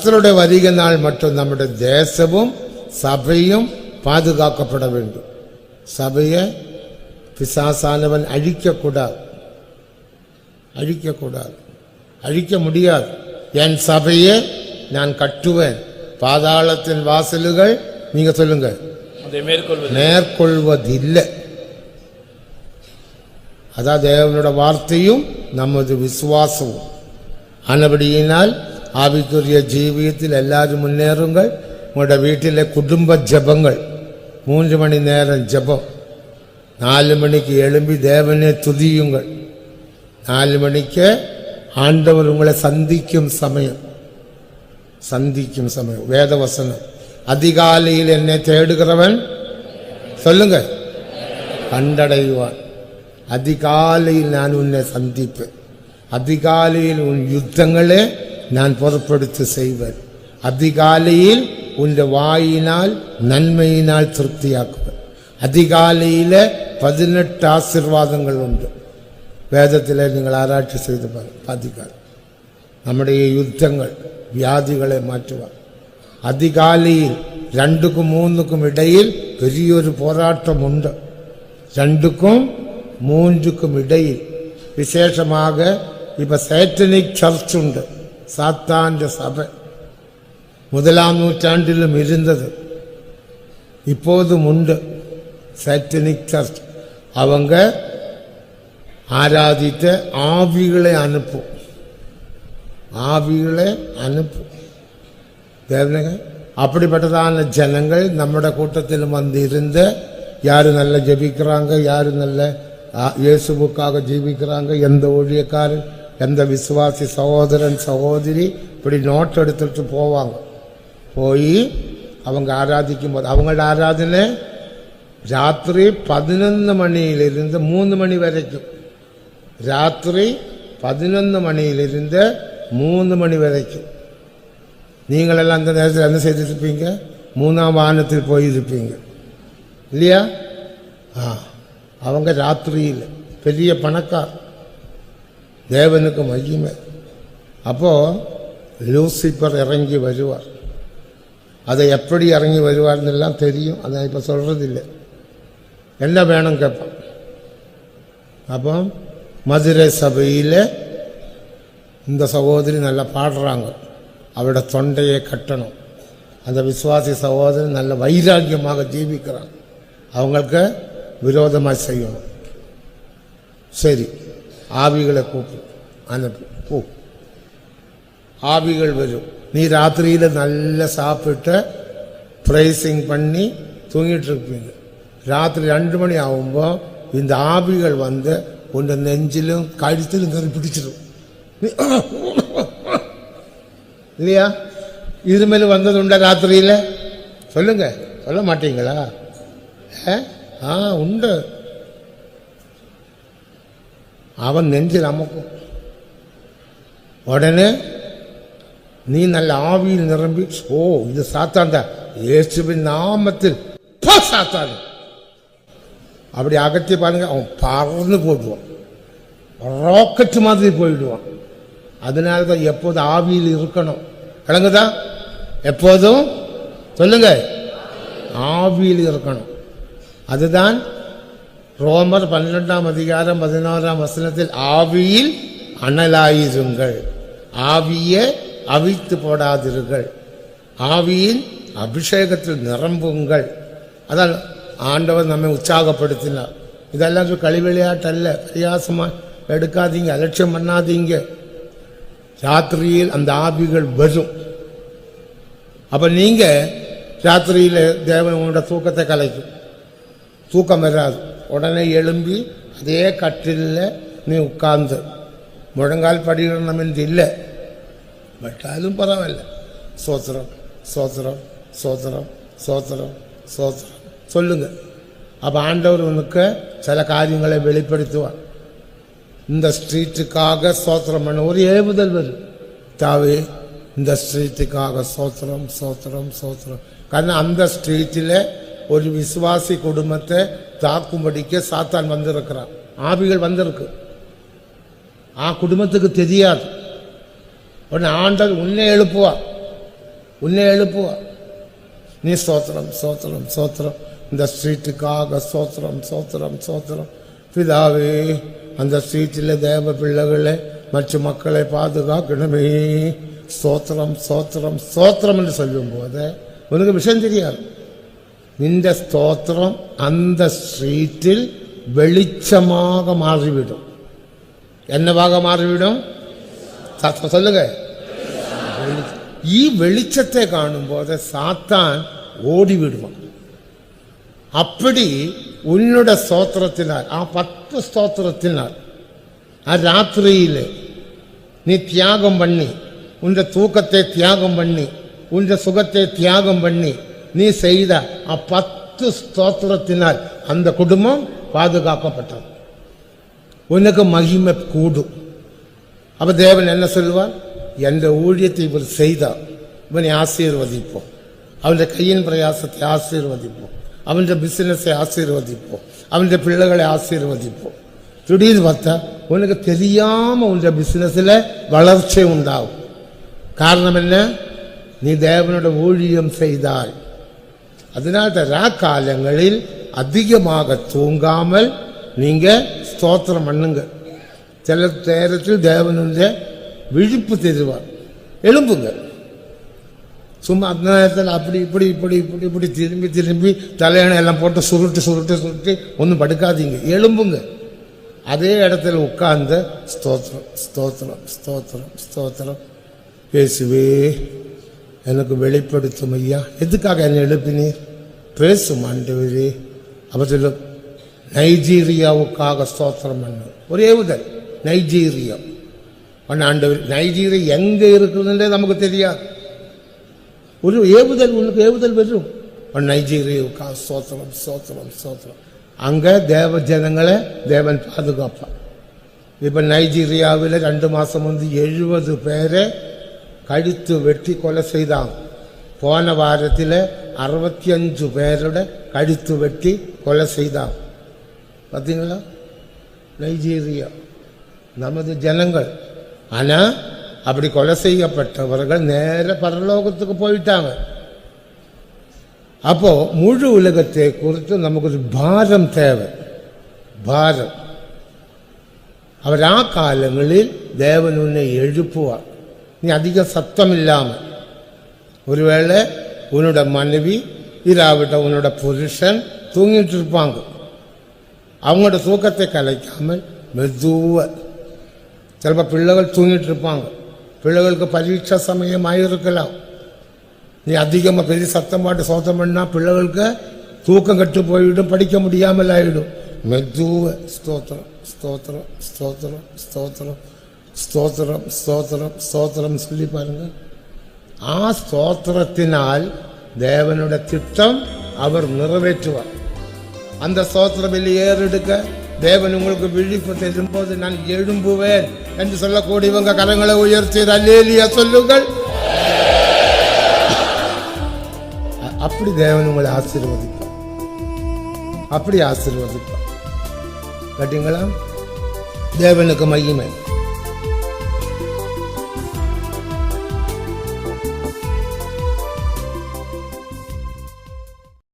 கர்த்தருடைய வருகை நாள் மட்டும் நம்முடைய தேசமும் சபையும் பாதுகாக்கப்பட வேண்டும். சபையை பிசாசானவன் அழிக்கக்கூடாது. அழிக்கக்கூடாது. அழிக்க முடியாது. என் சபையை நான் கட்டுவேன். பாதாளத்தின் வாசல்கள் நீங்க சொல்லுங்க. மேற்கொள்வதில்லை. அதான் தேவனோட வார்த்தையும் நமது விசுவாசமும். ஆனபடியினால் ஆவிக்குரிய ஜீவியத்தில் எல்லாரும் முன்னேறுங்கள் உங்களோட வீட்டிലെ குடும்ப ஜெபங்கள் மூன்று மணி நேரம் ஜெபம் நாலு மணிக்கு எழும்பி தேவனை துதியுங்கள் நாலு மணிக்கு ஆண்டவர் உங்களை சந்திக்கும் சமயம் சந்திக்கும் சமயம் வேதவசனம் அதிகாலையில் என்னை தேடுகிறவன் சொல்லுங்க கண்டடைவான் அதிகாலையில் நான் உன்னை சந்திப்பேன் அதிகாலையில் உன் யுத்தங்களே நான் பொறுப்படுத்தி செய்வேன் அதிகாலையில் உள்ள வாயினால் நன்மையினால் திருப்தியாக்குவேன் அதிகாலையில் பதினெட்டு ஆசிர்வாதங்கள் உண்டு. வேதத்தில் நீங்கள் ஆராய்ச்சி செய்து பாதிக்காது நம்முடைய யுத்தங்கள் வியாதிகளை மாற்றுவார். அதிகாலையில் ரெண்டுக்கும் மூணுக்கும் இடையில் பெரியொரு போராட்டம் உண்டு. ரெண்டுக்கும் மூன்றுக்கும் இடையில் விசேஷமாக இப்போ சேட்டனிக் சர்ச் உண்டு. சாத்தாண்ட சபை. முதலாம் நூற்றாண்டிலும் இருந்தது. இப்போதும் உண்டு. சைட்டனிக் சர்ச் அவங்க ஆராதித்த ஆவிகளை அனுப்பும். ஆவிகளை அனுப்பும். தேவனுங்க அப்படிப்பட்டதான ஜனங்கள் நம்மட கூட்டத்திலும் வந்து இருந்து யார் நல்லா ஜெபிக்கிறாங்க? யார் நல்ல இயேசுவுக்காக ஜீவிக்கிறாங்க எந்த ஊழியக்காரன்? எந்த விசுவாசி சகோதரன் சகோதரி இப்படி நோட் எடுத்துட்டு போவாங்க. போய் அவங்க ஆராதிக்கும் போது அவங்களோட ஆராதனை ராத்திரி பதினொன்று மணியிலிருந்து மூணு மணி வரைக்கும். ராத்திரி பதினொன்று மணியிலிருந்து மூணு மணி வரைக்கும். நீங்களெல்லாம் அந்த நேரத்தில் என்ன செய்திருப்பீங்க? மூணாம் வானத்தில் போயிருப்பீங்க. இல்லையா? ஆ. அவங்க ராத்திரியில் பெரிய பணக்கார் தேவனுக்கு மகிமை அப்போ லூசிபர் இறங்கி வருவார் அதை எப்படி இறங்கி வருவார்னு எல்லாம் தெரியும் அதை இப்போ சொல்றதில்லை என்ன வேணும் கேட்பான் அப்போ மதுரை சபையில் இந்த சகோதரி நல்லா பாடுறாங்க அவரோட தொண்டையை கட்டணும் அந்த விசுவாசி சகோதரி நல்ல வைராக்கியமாக ஜீவிக்கிறாங்க அவங்களுக்கு விரோதமாக செய்யணும் சரி ஆவிகளை ആവികളെ அந்த അനപ്പ് ஆவிகள் வரும். நீ ராத்திரியில் രാത്രിയിൽ നല്ല സാപ്പിട്ട് பண்ணி தூங்கிட்டு இருப்பீங்க. ராத்திரி ரெண்டு மணி ആകുമ്പോൾ இந்த ஆவிகள் வந்து உன் நெஞ்சிலும் கழுத்திலும் கறி பிடிச்சிடும் இல்லையா? இருமல் வந்ததுண்டா ராத்திரியில்? சொல்லுங்க. சொல்ல மாட்டீங்களா? ஆ உண்டு. அவன் நெஞ்சில் அமுக்கும் உடனே நீ நல்ல ஆவியில் நிரம்பி ஓ இது சாத்தாண்டா இயேசுவின் நாமத்தில் சாத்தான் அப்படி அகற்றி பாருங்க அவன் பறந்து போடுவான் ராக்கெட் மாதிரி போயிடுவான் அதனால தான் எப்போதும் ஆவியில் இருக்கணும் கிழங்குதா எப்போதும் சொல்லுங்க ஆவியில் இருக்கணும் அதுதான் ரோமர் பன்னிரெண்டாம் அதிகாரம் பதினோராம் வசனத்தில் ஆவியில் அனலாயிருங்கள் ஆவியை அவித்து போடாதிருங்கள் ஆவியின் அபிஷேகத்தில் நிரம்புங்கள் அதான் ஆண்டவர் நம்மை உற்சாகப்படுத்தினார் இதெல்லாம் ஒரு களி விளையாட்டல்ல பரியாசமா எடுக்காதீங்க அலட்சியம் பண்ணாதீங்க ராத்திரியில் அந்த ஆவிகள் வரும் அப்ப நீங்க ராத்திரியில் தேவன் உங்களோட தூக்கத்தை கலைக்கும் தூக்கம் வராது உடனே எழும்பி அதே கட்டிலில் நீ உட்கார்ந்து முழங்கால் படிக்கணும் என்று இல்லை பட் அதுவும் பரவாயில்ல சோத்திரம் சோத்திரம் சோத்திரம் சோத்திரம் சோத்திரம் சொல்லுங்க அப்போ ஆண்டவர் உனக்கு சில காரியங்களை வெளிப்படுத்துவார் இந்த ஸ்ட்ரீட்டுக்காக சோத்திரம் பண்ண ஒரு ஏவுதல் வரும் தாவே இந்த ஸ்ட்ரீட்டுக்காக சோத்திரம் சோத்திரம் சோத்திரம் കാരണം அந்த ஸ்ட்ரீட்டில் ஒரு விசுவாசி குடும்பத்தை தாக்கும்படிக்க சாத்தான் வந்திருக்கிறான். ஆவிகள் வந்திருக்கு. ஆ குடும்பத்துக்கு தெரியாது. உடனே ஆண்டவர் உன்னை எழுப்புவா உன்னை எழுப்புவா நீ சோத்திரம் சோத்திரம் சோத்திரம். இந்த ஸ்ட்ரீட்டுக்காக சோத்திரம் சோத்திரம் சோத்திரம். பிதாவே அந்த ஸ்ட்ரீட்டில் தேவ பிள்ளைகளை மற்ற மக்களை பாதுகாக்கணுமே. சோத்திரம் சோத்திரம் சோத்திரம் என்று சொல்லும்போது உனக்கு விஷயம் தெரியாது. നിന്റെ സ്തോത്രം അന്ത സ്ട്രീറ്റിൽ വെളിച്ചമാക മാറിവിടും എന്നവാക മാറിവിടും சொல்லுங்க ഈ വെളിച്ചത്തെ കാണുമ്പോൾ സാത്താൻ ഓടിവിടുവാൻ അപ്പടി ഉന്നുടെ സ്തോത്രത്തിനാൽ ആ പത്ത് സ്തോത്രത്തിനാൽ ആ രാത്രിയിൽ നീ ത്യാഗം പണി ഉന്റെ തൂക്കത്തെ ത്യാഗം പണി ഉന്റെ സുഖത്തെ ത്യാഗം പണി நீ செய்த ஆ பத்து ஸ்தோத்திரத்தினால் அந்த குடும்பம் பாதுகாக்கப்பட்டது. உனக்கு மகிமை கூடும். அப்ப தேவன் என்ன சொல்வார் எந்த ஊழியத்தை இவர் செய்தார் இவனை ஆசீர்வதிப்போம். அவனுடைய கையின் பிரயாசத்தை ஆசீர்வதிப்போம். அவனுடைய பிசினஸை ஆசீர்வதிப்போம். அவனுடைய பிள்ளைகளை ஆசீர்வதிப்போம். திடீர்னு பார்த்தா உனக்கு தெரியாம உன்னுடைய பிசினஸ்ல வளர்ச்சி உண்டாகும். காரணம் என்ன? நீ தேவனோட ஊழியம் செய்தாய். அதனால் ரா காலங்களில் அதிகமாக தூங்காமல் நீங்கள் ஸ்தோத்திரம் பண்ணுங்க. சில நேரத்தில் தேவனுடைய விழிப்பு தெரிவார். எழும்புங்க. சும்மா அந்த நேரத்தில் அப்படி இப்படி இப்படி இப்படி இப்படி திரும்பி திரும்பி தலையணை எல்லாம் போட்டு சுருட்டு சுருட்டு சுருட்டி ஒன்றும் படுக்காதீங்க. எழும்புங்க. அதே இடத்துல உட்கார்ந்து ஸ்தோத்திரம் ஸ்தோத்திரம் ஸ்தோத்திரம் ஸ்தோத்திரம். பேசுவே எனக்கு வெளிப்படுத்தும் ஐயா. எதுக்காக என்னை எழுப்பினீர்? பேசும் ஆண்டவரே அவர் நைஜீரியாவுக்காக ஸ்தோத்திரம் பண்ணு. ஒரே உதல் நைஜீரியா. பண்ண ஆண்டவர் நைஜீரியா எங்க இருக்குதுன்றே நமக்கு தெரியாது. ஒரு ஏவுதல் உனக்கு ஏவுதல் வரும் நைஜீரியாவுக்காக ஸ்தோத்திரம் ஸ்தோத்திரம் ஸ்தோத்திரம். அங்க தேவ ஜனங்களை தேவன் பாதுகாப்பான் இப்ப நைஜீரியாவில் ரெண்டு மாசம் வந்து எழுபது பேரை கழுத்து வெட்டி கொலை செய்தாங்க. போன வாரத்தில் அறுபத்தி அஞ்சு பேரோட கழுத்து வெட்டி கொலை செய்தாங்க பார்த்தீங்களா நைஜீரியா நமது ஜனங்கள் ஆனா அப்படி கொலை செய்யப்பட்டவர்கள் நேர பரலோகத்துக்கு போயிட்டாங்க அப்போ முழு உலகத்தை குறித்து நமக்கு ஒரு பாரம் தேவை பாரம் அவர் ആ കാലങ്ങളിൽ ദേവൻ ഉന്നെ എഴുപ്പുവാർ നീ അധികം സത്തമില്ലാമ ஒருவேளை உன்னோட மனைவி இல்லாவிட்ட உன்னோட புருஷன் தூங்கிட்டு இருப்பாங்க அவங்களோட தூக்கத்தை கலைக்காமல் மெதுவ. சிலப்போ பிள்ளைகள் தூங்கிட்டு இருப்பாங்க பிள்ளைகளுக்கு பரீட்சை சமயமாக இருக்கலாம் நீ அதிகமாக பெரிய சத்தம் பாட்டு சோத்தம் பண்ணால் பிள்ளைகளுக்கு தூக்கம் கட்டு போயிடும் படிக்க முடியாமல் ஆயிடும். மெதுவ. ஸ்தோத்திரம் ஸ்தோத்திரம் ஸ்தோத்திரம் ஸ்தோத்திரம் ஸ்தோத்திரம் ஸ்தோத்திரம் ஸ்தோத்திரம் சொல்லி பாருங்கள் ആ സ്തോത്രത്തിനാൽ ദേവനുടെ திட்டம் அவர் நிறைவேற்றுவார் அந்த ஸ்தோத்திரம் வெளியேறெடுக்க தேவன் உங்களுக்கு விழிப்பு தரும்போது நான் எழும்புவேன் என்று சொல்லக்கூடியவங்க கரங்களை உயர்த்தி அல்லேலியா சொல்லுங்கள் அ- அப்படி தேவன் உங்களை ஆசீர்வதிப்பார் அப்படி ஆசீர்வதிப்பார் கேட்டீங்களா தேவனுக்கு மகிமை